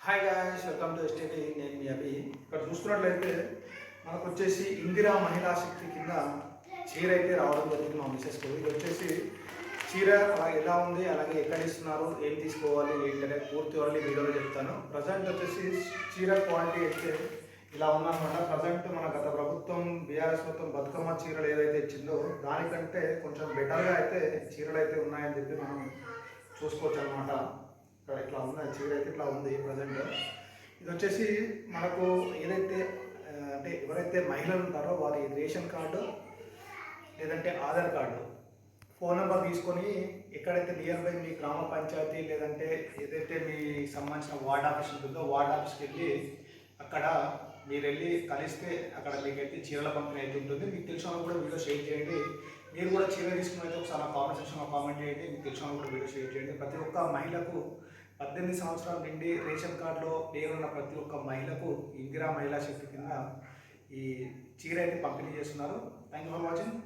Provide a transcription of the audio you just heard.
Hi guys welcome to ఎస్టేటీ నేను మీ అభి ఇక్కడ చూసుకున్నట్లయితే మనకు వచ్చేసి ఇందిరా మహిళా శక్తి కింద చీర అయితే రావడం జరిగింది మా మిసెస్కి ఇది వచ్చేసి చీర అలా ఎలా ఉంది అలాగే ఎక్కడ ఇస్తున్నారు ఏం తీసుకోవాలి ఏంటనే పూర్తి వాళ్ళని వీడియోలో చెప్తాను. ప్రజెంట్ వచ్చేసి చీర క్వాలిటీ అయితే ఇలా ఉందన్నమాట. ప్రజెంట్ మన గత ప్రభుత్వం బీఆర్ఎస్ మొత్తం బతుకమ్మ చీరలు ఏదైతే ఇచ్చిందో దానికంటే కొంచెం బెటర్గా అయితే చీరలు అయితే ఉన్నాయని చెప్పి మనం చూసుకోవచ్చు అనమాట ఇక్కడ ఇట్లా ఉంది చీర అయితే ఇట్లా ఉంది ప్రజెంట్ ఇది వచ్చేసి మనకు ఏదైతే అంటే ఎవరైతే మహిళలు ఉంటారో వారి రేషన్ కార్డు లేదంటే ఆధార్ కార్డు ఫోన్ నెంబర్ తీసుకొని ఎక్కడైతే నియర్ బై మీ గ్రామ పంచాయతీ లేదంటే ఏదైతే మీ సంబంధించిన వార్డ్ ఆఫీస్ ఉంటుందో వార్డ్ ఆఫీస్కి వెళ్ళి అక్కడ మీరు వెళ్ళి కలిస్తే అక్కడ మీకైతే చీరల పంపిణీ అయితే ఉంటుంది. మీకు తెలిసిన వాళ్ళు కూడా వీడియో షేర్ చేయండి. మీరు కూడా చీర తీసుకుని అయితే ఒకసారి కామెంట్ సెక్షన్లో కామెంట్ చేయండి. మీకు తెలిసిన కూడా వీడియో షేర్ చేయండి. ప్రతి ఒక్క మహిళకు పద్దెనిమిది సంవత్సరాల నుండి రేషన్ కార్డులో పేరున్న ప్రతి ఒక్క మహిళకు ఇందిరా మహిళా శక్తి కింద ఈ చీర అయితే పంపిణీ చేస్తున్నారు. Thank you for watching